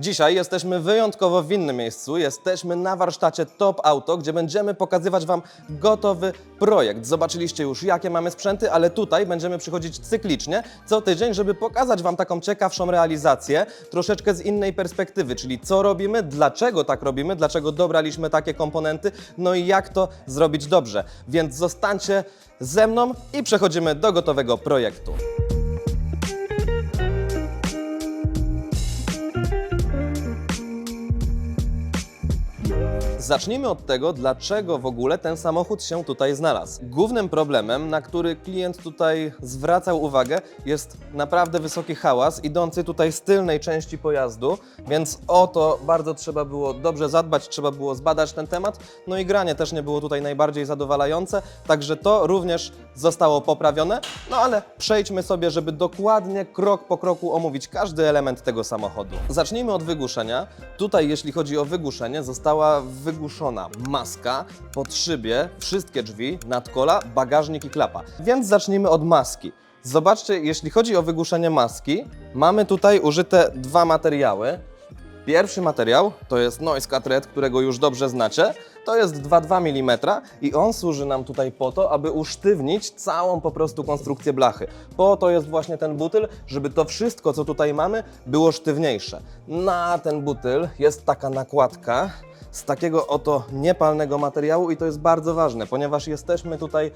Dzisiaj jesteśmy wyjątkowo w innym miejscu. Jesteśmy na warsztacie Top Auto, gdzie będziemy pokazywać Wam gotowy projekt. Zobaczyliście już, jakie mamy sprzęty, ale tutaj będziemy przychodzić cyklicznie co tydzień, żeby pokazać Wam taką ciekawszą realizację, troszeczkę z innej perspektywy, czyli co robimy, dlaczego tak robimy, dlaczego dobraliśmy takie komponenty, no i jak to zrobić dobrze. Więc zostańcie ze mną i przechodzimy do gotowego projektu. Zacznijmy od tego, dlaczego w ogóle ten samochód się tutaj znalazł. Głównym problemem, na który klient tutaj zwracał uwagę, jest naprawdę wysoki hałas idący tutaj z tylnej części pojazdu, więc o to bardzo trzeba było dobrze zadbać, trzeba było zbadać ten temat. No i granie też nie było tutaj najbardziej zadowalające, także to również zostało poprawione. No ale przejdźmy sobie, żeby dokładnie krok po kroku omówić każdy element tego samochodu. Zacznijmy od wygłuszenia. Tutaj, jeśli chodzi o wygłuszenie, została wygłuszona maska pod szybie, wszystkie drzwi, nadkola, bagażnik i klapa. Więc zacznijmy od maski. Zobaczcie, jeśli chodzi o wygłuszenie maski, mamy tutaj użyte dwa materiały. Pierwszy materiał to jest Noise Cut Red, którego już dobrze znacie. To jest 2,2 mm i on służy nam tutaj po to, aby usztywnić całą po prostu konstrukcję blachy. Po to jest właśnie ten butyl, żeby to wszystko, co tutaj mamy, było sztywniejsze. Na ten butyl jest taka nakładka z takiego oto niepalnego materiału i to jest bardzo ważne, ponieważ jesteśmy tutaj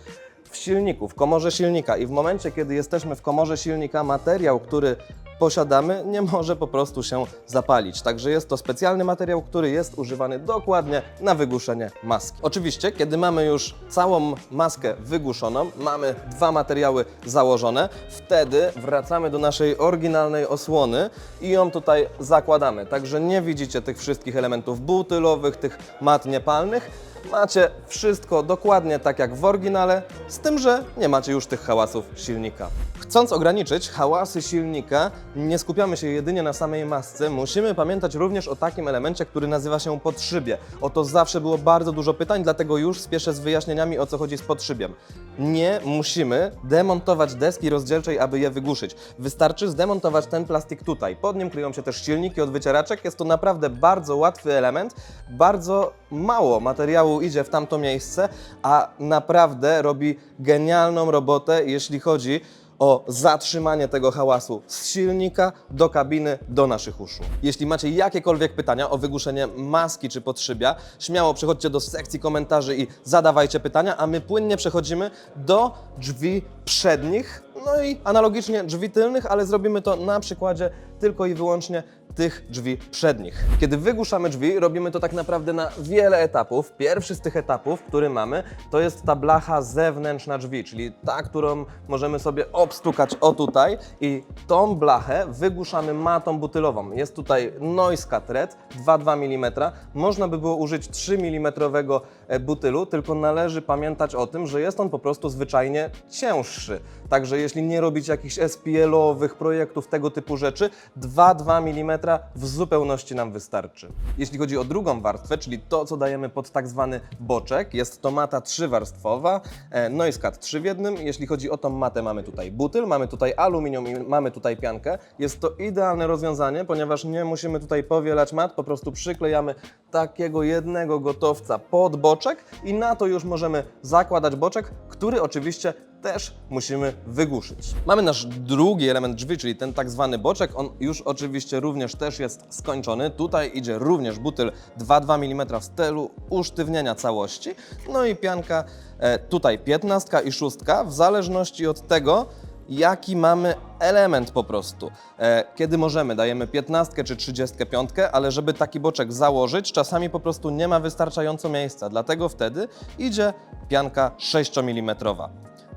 w silniku, w komorze silnika i w momencie, kiedy jesteśmy w komorze silnika, materiał, który posiadamy, nie może po prostu się zapalić. Także jest to specjalny materiał, który jest używany dokładnie na wygłuszenie maski. Oczywiście, kiedy mamy już całą maskę wygłuszoną, mamy dwa materiały założone, wtedy wracamy do naszej oryginalnej osłony i ją tutaj zakładamy. Także nie widzicie tych wszystkich elementów butylowych, tych mat niepalnych. Macie wszystko dokładnie tak jak w oryginale, z tym, że nie macie już tych hałasów silnika. Chcąc ograniczyć hałasy silnika, nie skupiamy się jedynie na samej masce, musimy pamiętać również o takim elemencie, który nazywa się podszybie. O to zawsze było bardzo dużo pytań, dlatego już spieszę z wyjaśnieniami o co chodzi z podszybiem. Nie musimy demontować deski rozdzielczej, aby je wygłuszyć. Wystarczy zdemontować ten plastik tutaj. Pod nim kryją się też silniki od wycieraczek. Jest to naprawdę bardzo łatwy element. Bardzo mało materiału idzie w tamto miejsce, a naprawdę robi genialną robotę, jeśli chodzi o zatrzymanie tego hałasu z silnika do kabiny, do naszych uszu. Jeśli macie jakiekolwiek pytania o wygłuszenie maski czy podszybia, śmiało przechodźcie do sekcji komentarzy i zadawajcie pytania, a my płynnie przechodzimy do drzwi przednich, no i analogicznie drzwi tylnych, ale zrobimy to na przykładzie tylko i wyłącznie tych drzwi przednich. Kiedy wygłuszamy drzwi, robimy to tak naprawdę na wiele etapów. Pierwszy z tych etapów, który mamy, to jest ta blacha zewnętrzna drzwi, czyli ta, którą możemy sobie obstukać o tutaj i tą blachę wygłuszamy matą butylową. Jest tutaj Noise Cut Red 2,2 mm. Można by było użyć 3 mm butylu, tylko należy pamiętać o tym, że jest on po prostu zwyczajnie cięższy. Także jeśli nie robić jakichś SPL-owych projektów, tego typu rzeczy, 2,2 mm w zupełności nam wystarczy. Jeśli chodzi o drugą warstwę, czyli to, co dajemy pod tak zwany boczek, jest to mata trzywarstwowa, e, Noise Cut 3 w jednym. Jeśli chodzi o tą matę, mamy tutaj butyl, mamy tutaj aluminium i mamy tutaj piankę. Jest to idealne rozwiązanie, ponieważ nie musimy tutaj powielać mat, po prostu przyklejamy takiego jednego gotowca pod boczek i na to już możemy zakładać boczek, który oczywiście też musimy wygłuszyć. Mamy nasz drugi element drzwi, czyli ten tak zwany boczek. On już oczywiście również też jest skończony. Tutaj idzie również butyl 2,2 mm w stylu usztywnienia całości. No i pianka e, tutaj 15 i 6 w zależności od tego, jaki mamy element po prostu. E, kiedy możemy, dajemy 15 czy 35, ale żeby taki boczek założyć, czasami po prostu nie ma wystarczająco miejsca, dlatego wtedy idzie pianka 6 mm.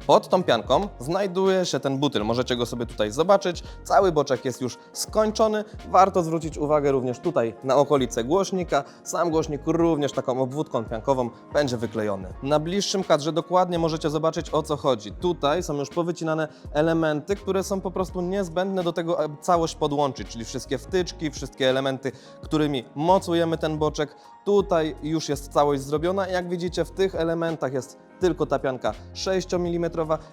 Pod tą pianką znajduje się ten butyl. Możecie go sobie tutaj zobaczyć. Cały boczek jest już skończony. Warto zwrócić uwagę również tutaj na okolice głośnika. Sam głośnik również taką obwódką piankową będzie wyklejony. Na bliższym kadrze dokładnie możecie zobaczyć o co chodzi. Tutaj są już powycinane elementy, które są po prostu niezbędne do tego, aby całość podłączyć, czyli wszystkie wtyczki, wszystkie elementy, którymi mocujemy ten boczek. Tutaj już jest całość zrobiona. Jak widzicie, w tych elementach jest tylko ta pianka 6 mm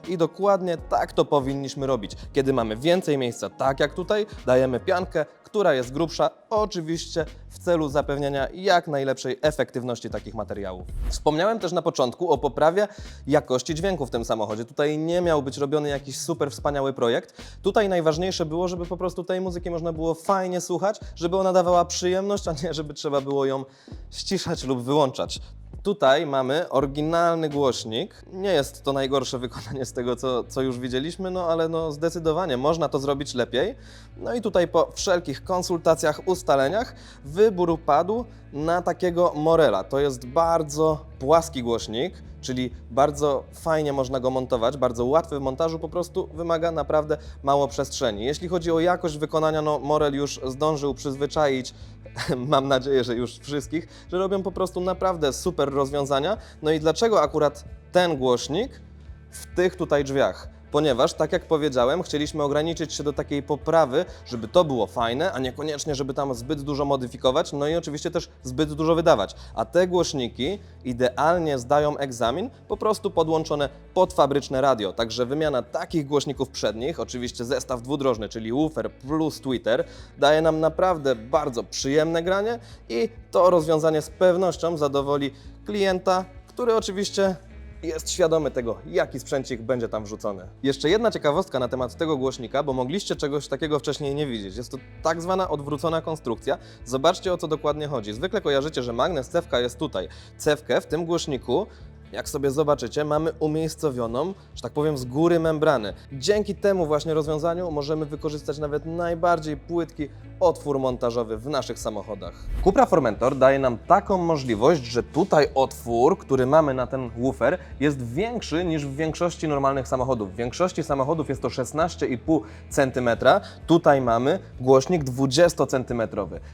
i dokładnie tak to powinniśmy robić. Kiedy mamy więcej miejsca, tak jak tutaj, dajemy piankę, która jest grubsza, oczywiście w celu zapewnienia jak najlepszej efektywności takich materiałów. Wspomniałem też na początku o poprawie jakości dźwięku w tym samochodzie. Tutaj nie miał być robiony jakiś super wspaniały projekt. Tutaj najważniejsze było, żeby po prostu tej muzyki można było fajnie słuchać, żeby ona dawała przyjemność, a nie żeby trzeba było ją ściszać lub wyłączać. Tutaj mamy oryginalny głośnik. Nie jest to najgorsze wykonanie z tego, co, co już widzieliśmy, no ale no zdecydowanie można to zrobić lepiej. No i tutaj po wszelkich konsultacjach, ustaleniach wybór padł na takiego Morela. To jest bardzo płaski głośnik, czyli bardzo fajnie można go montować, bardzo łatwy w montażu, po prostu wymaga naprawdę mało przestrzeni. Jeśli chodzi o jakość wykonania, no Morel już zdążył przyzwyczaić mam nadzieję, że już wszystkich, że robią po prostu naprawdę super rozwiązania. No i dlaczego akurat ten głośnik w tych tutaj drzwiach? Ponieważ, tak jak powiedziałem, chcieliśmy ograniczyć się do takiej poprawy, żeby to było fajne, a niekoniecznie, żeby tam zbyt dużo modyfikować, no i oczywiście też zbyt dużo wydawać. A te głośniki idealnie zdają egzamin, po prostu podłączone pod fabryczne radio. Także wymiana takich głośników przednich, oczywiście zestaw dwudrożny, czyli woofer plus tweeter, daje nam naprawdę bardzo przyjemne granie i to rozwiązanie z pewnością zadowoli klienta, który oczywiście jest świadomy tego, jaki sprzęcik będzie tam wrzucony. Jeszcze jedna ciekawostka na temat tego głośnika, bo mogliście czegoś takiego wcześniej nie widzieć. Jest to tak zwana odwrócona konstrukcja. Zobaczcie o co dokładnie chodzi. Zwykle kojarzycie, że magnes cewka jest tutaj. Cewkę w tym głośniku jak sobie zobaczycie, mamy umiejscowioną, że tak powiem, z góry membrany. Dzięki temu właśnie rozwiązaniu możemy wykorzystać nawet najbardziej płytki otwór montażowy w naszych samochodach. Cupra Formentor daje nam taką możliwość, że tutaj otwór, który mamy na ten woofer, jest większy niż w większości normalnych samochodów. W większości samochodów jest to 16,5 cm. Tutaj mamy głośnik 20 cm,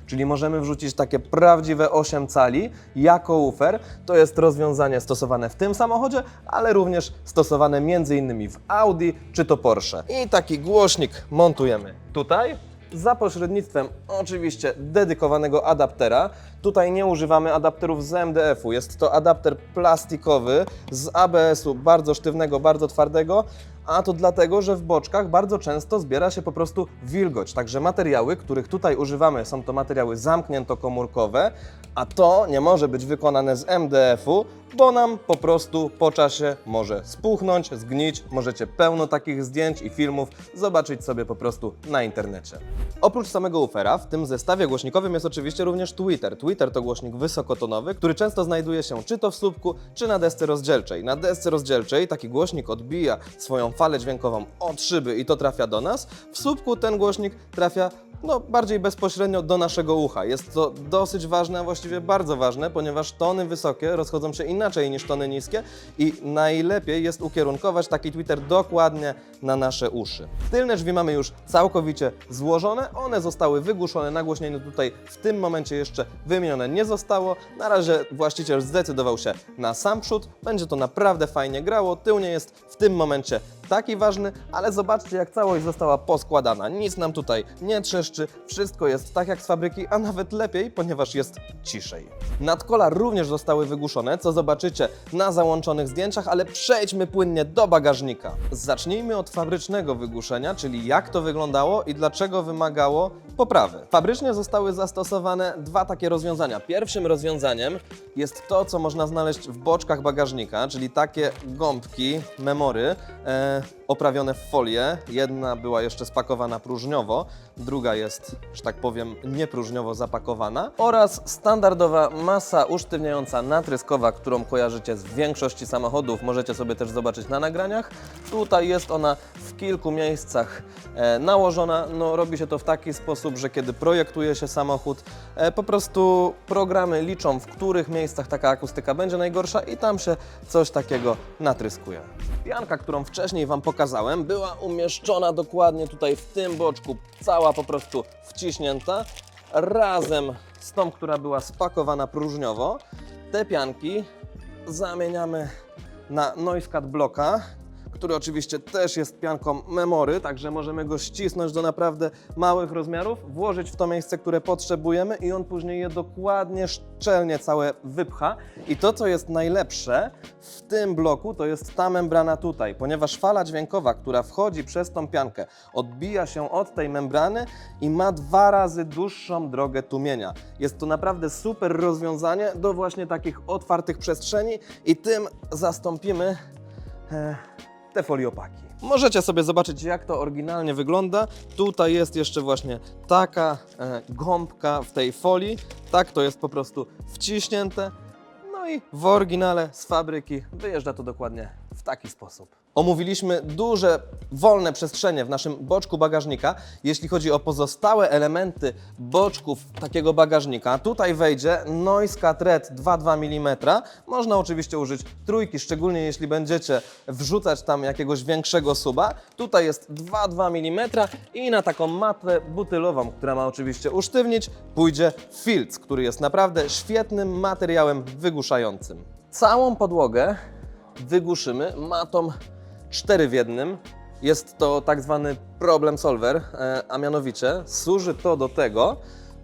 czyli możemy wrzucić takie prawdziwe 8 cali jako woofer. To jest rozwiązanie stosowane w tym samochodzie, ale również stosowane m.in. w Audi czy to Porsche. I taki głośnik montujemy tutaj za pośrednictwem oczywiście dedykowanego adaptera. Tutaj nie używamy adapterów z MDF-u. Jest to adapter plastikowy z ABS-u, bardzo sztywnego, bardzo twardego. A to dlatego, że w boczkach bardzo często zbiera się po prostu wilgoć. Także materiały, których tutaj używamy, są to materiały zamkniętokomórkowe, a to nie może być wykonane z MDF-u, bo nam po prostu po czasie może spuchnąć, zgnić. Możecie pełno takich zdjęć i filmów zobaczyć sobie po prostu na internecie. Oprócz samego ufera, w tym zestawie głośnikowym jest oczywiście również tweeter. Tweeter to głośnik wysokotonowy, który często znajduje się czy to w słupku, czy na desce rozdzielczej. Na desce rozdzielczej taki głośnik odbija swoją falę dźwiękową od szyby i to trafia do nas. W słupku ten głośnik trafia no, bardziej bezpośrednio do naszego ucha. Jest to dosyć ważne, a właściwie bardzo ważne, ponieważ tony wysokie rozchodzą się inaczej niż tony niskie i najlepiej jest ukierunkować taki Twitter dokładnie na nasze uszy. Tylne drzwi mamy już całkowicie złożone, one zostały wygłuszone, nagłośnienie tutaj w tym momencie jeszcze wymienione nie zostało. Na razie właściciel zdecydował się na sam przód, będzie to naprawdę fajnie grało, tył nie jest w tym momencie taki ważny, ale zobaczcie jak całość została poskładana. Nic nam tutaj nie trzeszczy, wszystko jest tak jak z fabryki, a nawet lepiej, ponieważ jest ciszej. Nadkola również zostały wygłuszone, co zobaczycie na załączonych zdjęciach, ale przejdźmy płynnie do bagażnika. Zacznijmy od fabrycznego wygłuszenia, czyli jak to wyglądało i dlaczego wymagało poprawy. Fabrycznie zostały zastosowane dwa takie rozwiązania. Pierwszym rozwiązaniem jest to, co można znaleźć w boczkach bagażnika, czyli takie gąbki, memory, e, oprawione w folię. Jedna była jeszcze spakowana próżniowo, druga jest, że tak powiem, niepróżniowo zapakowana. Oraz standardowa masa usztywniająca natryskowa, którą kojarzycie z większości samochodów. Możecie sobie też zobaczyć na nagraniach. Tutaj jest ona w kilku miejscach e, nałożona. No, robi się to w taki sposób, że kiedy projektuje się samochód, e, po prostu programy liczą, w których miejscach taka akustyka będzie najgorsza i tam się coś takiego natryskuje. Pianka, którą wcześniej Wam pokazałem, była umieszczona dokładnie tutaj w tym boczku, cała po prostu wciśnięta, razem z tą, która była spakowana próżniowo. Te pianki zamieniamy na noise bloka, który oczywiście też jest pianką memory, także możemy go ścisnąć do naprawdę małych rozmiarów, włożyć w to miejsce, które potrzebujemy i on później je dokładnie, szczelnie całe wypcha. I to, co jest najlepsze w tym bloku, to jest ta membrana tutaj, ponieważ fala dźwiękowa, która wchodzi przez tą piankę, odbija się od tej membrany i ma dwa razy dłuższą drogę tłumienia. Jest to naprawdę super rozwiązanie do właśnie takich otwartych przestrzeni i tym zastąpimy e, te foliopaki. Możecie sobie zobaczyć, jak to oryginalnie wygląda. Tutaj jest jeszcze właśnie taka e, gąbka w tej folii. Tak to jest po prostu wciśnięte. No i w oryginale z fabryki wyjeżdża to dokładnie w taki sposób. Omówiliśmy duże, wolne przestrzenie w naszym boczku bagażnika. Jeśli chodzi o pozostałe elementy boczków takiego bagażnika, tutaj wejdzie Noiska Thread 2,2 mm. Można oczywiście użyć trójki, szczególnie jeśli będziecie wrzucać tam jakiegoś większego suba. Tutaj jest 2,2 mm i na taką matę butylową, która ma oczywiście usztywnić, pójdzie filc, który jest naprawdę świetnym materiałem wygłuszającym. Całą podłogę wygłuszymy matą 4 w jednym. Jest to tak zwany problem solver, e, a mianowicie służy to do tego,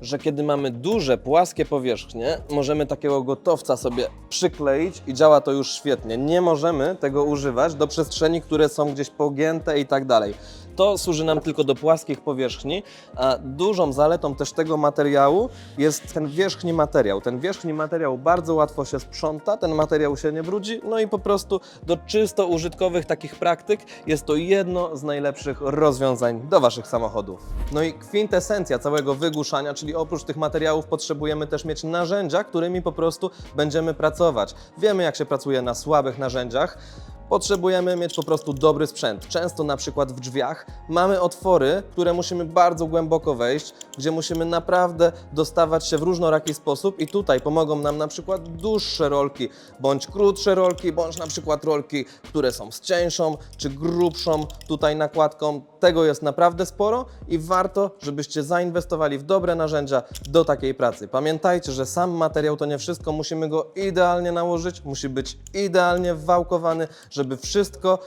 że kiedy mamy duże, płaskie powierzchnie, możemy takiego gotowca sobie przykleić i działa to już świetnie. Nie możemy tego używać do przestrzeni, które są gdzieś pogięte i tak dalej. To służy nam tylko do płaskich powierzchni, a dużą zaletą też tego materiału jest ten wierzchni materiał. Ten wierzchni materiał bardzo łatwo się sprząta, ten materiał się nie brudzi, no i po prostu do czysto użytkowych takich praktyk jest to jedno z najlepszych rozwiązań do Waszych samochodów. No i kwintesencja całego wygłuszania, czyli oprócz tych materiałów potrzebujemy też mieć narzędzia, którymi po prostu będziemy pracować. Wiemy jak się pracuje na słabych narzędziach, Potrzebujemy mieć po prostu dobry sprzęt. Często na przykład w drzwiach mamy otwory, które musimy bardzo głęboko wejść, gdzie musimy naprawdę dostawać się w różnoraki sposób i tutaj pomogą nam na przykład dłuższe rolki, bądź krótsze rolki, bądź na przykład rolki, które są z cieńszą czy grubszą tutaj nakładką. Tego jest naprawdę sporo i warto, żebyście zainwestowali w dobre narzędzia do takiej pracy. Pamiętajcie, że sam materiał to nie wszystko, musimy go idealnie nałożyć, musi być idealnie wwałkowany, żeby wszystko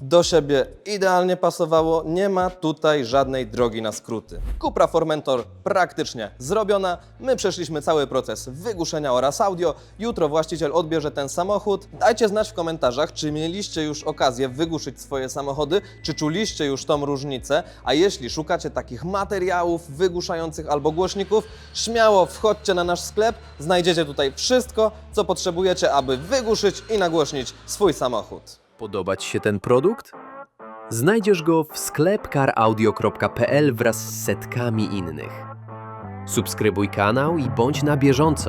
do siebie idealnie pasowało. Nie ma tutaj żadnej drogi na skróty. Cupra Formentor praktycznie zrobiona. My przeszliśmy cały proces wygłuszenia oraz audio. Jutro właściciel odbierze ten samochód. Dajcie znać w komentarzach, czy mieliście już okazję wygłuszyć swoje samochody, czy czuliście już tą różnicę. A jeśli szukacie takich materiałów wygłuszających albo głośników, śmiało wchodźcie na nasz sklep. Znajdziecie tutaj wszystko, co potrzebujecie, aby wygłuszyć i nagłośnić swój samochód. Podoba Ci się ten produkt? Znajdziesz go w sklepcaraudio.pl wraz z setkami innych. Subskrybuj kanał i bądź na bieżąco.